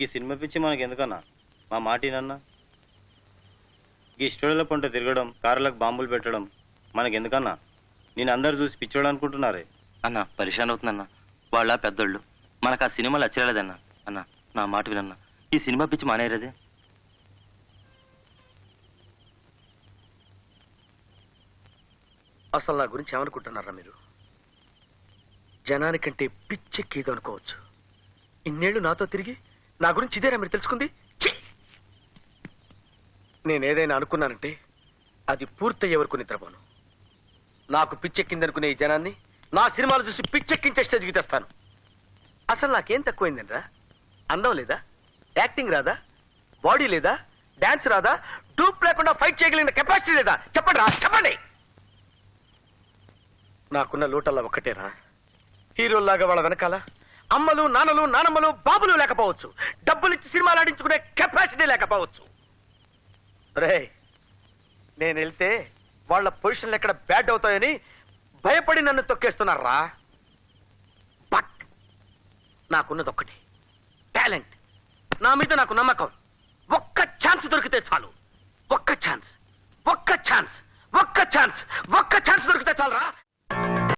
ఈ సినిమా పిచ్చి మనకి ఎందుకన్నా మా మాటినన్నా. ఈ స్టూడియోల పంట తిరగడం కార్లకు బాంబులు పెట్టడం మనకి ఎందుకన్నా నేను అందరు చూసి పిచ్చోడు అనుకుంటున్నారే. అన్న పరిశాన్ అవుతుందన్న. వాళ్ళ పెద్దోళ్ళు. మనకు ఆ సినిమాలు అచ్చలేదన్న అన్న నా మాట వినన్న. ఈ సినిమా పిచ్చి మానేరదే అసలు నా గురించి ఏమనుకుంటున్నారా మీరు? జనానికంటే పిచ్చెక్కేదో అనుకోవచ్చు ఇన్నేళ్ళు నాతో తిరిగి నా గురించి ఇదేనా మీరు తెలుసుకుంది? ఛీ! నేనేదైనా అనుకున్నానంటే అది పూర్తయ్యే వరకు నిద్రపోను. నాకు పిచ్చెక్కిందనుకునే ఈ జనాన్ని నా సినిమాలు చూసి పిచ్చెక్కించే స్టేజ్కి తెస్తాను. అసలు నాకేం తక్కువైందండ్రా అందం లేదా? యాక్టింగ్ రాదా? బాడీ లేదా? డాన్స్ రాదా? డూప్ లేకుండా ఫైట్ చేయగలిగిన కెపాసిటీ లేదా? చెప్పండి రా చెప్పండి! నాకున్న లోటల్లా ఒక్కటేనా హీరోల్లాగా వాళ్ళ వెనకాల అమ్మలు నాన్నలు నానమ్మలు బాబులు లేకపోవచ్చు. డబ్బులిచ్చి సినిమాలు ఆడించుకునే కెపాసిటీ లేకపోవచ్చు. రే నేను వెళ్తే వాళ్ళ పొజిషన్లు ఎక్కడ బ్యాడ్ అవుతాయని భయపడి నన్ను తొక్కేస్తున్నారా? బట్ నాకున్నది ఒక్కటి టాలెంట్. నా మీద నాకు నమ్మకం. ఒక్క ఛాన్స్ దొరికితే చాలు. ఒక్క ఛాన్స్. ఒక్క ఛాన్స్. ఒక్క ఛాన్స్. ఒక్క